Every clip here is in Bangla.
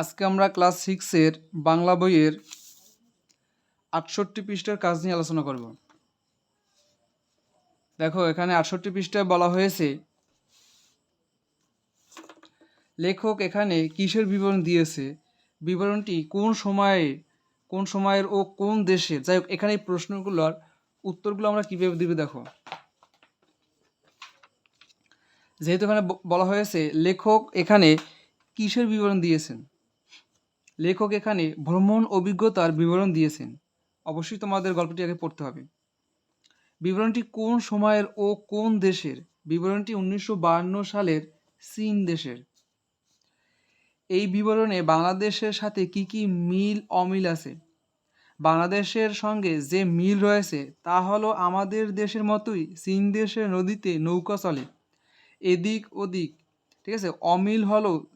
আজকে আমরা ক্লাস সিক্সের বাংলা বইয়ের আটষট্টি পৃষ্ঠার কাজ নিয়ে আলোচনা করব। দেখো, এখানে আটষট্টি পৃষ্ঠায় বলা হয়েছে, লেখক এখানে কিসের বিবরণ দিয়েছে? বিবরণটি কোন সময়ে, কোন সময়ের ও কোন দেশে? যাই হোক, এখানে এই প্রশ্নগুলোর উত্তরগুলো আমরা কীভাবে দিবে দেখো। যেহেতু এখানে বলা হয়েছে, লেখক এখানে কিসের বিবরণ দিয়েছেন? লেখক এখানে ভ্রমণ অভিজ্ঞতার বিবরণ দিয়েছেন। অবশ্যই তোমাদের গল্পটি আগে পড়তে হবে। বিবরণটি কোন সময়ের ও কোন দেশের? বিবরণটি উনিশশো সালের চীন দেশের। এই বিবরণে বাংলাদেশের সাথে কি কি মিল অমিল আছে? বাংলাদেশের সঙ্গে যে মিল রয়েছে, তা হলো আমাদের দেশের মতোই চীন দেশের নদীতে নৌকা চলে। এদিক ওদিক, ঠিক আছে? অমিল হলো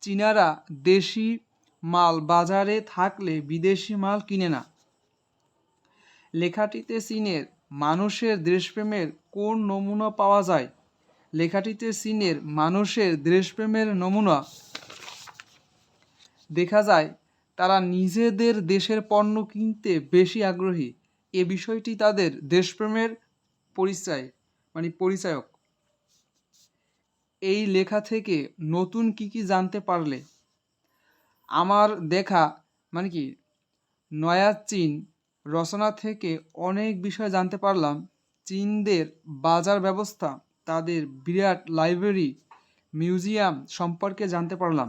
চীনারা দেশি মাল বাজারে থাকলে বিদেশি মাল কিনে না। লেখাটিতে চীনের মানুষের দেশপ্রেমের কোন নমুনা পাওয়া যায়? লেখাটিতে চীনের মানুষের দেশপ্রেমের নমুনা। দেখা যায়, তারা নিজেদের দেশের পণ্য কিনতে বেশি আগ্রহী। এ বিষয়টি তাদের দেশপ্রেমের পরিচয় মানে পরিচায়ক। এই লেখা থেকে নতুন কি কি জানতে পারলে? আমার দেখা মানে কি, নয়া চীন রচনা থেকে অনেক বিষয় জানতে পারলাম। চীনদের বাজার ব্যবস্থা, তাদের বিরাট লাইব্রেরি, মিউজিয়াম সম্পর্কে জানতে পারলাম।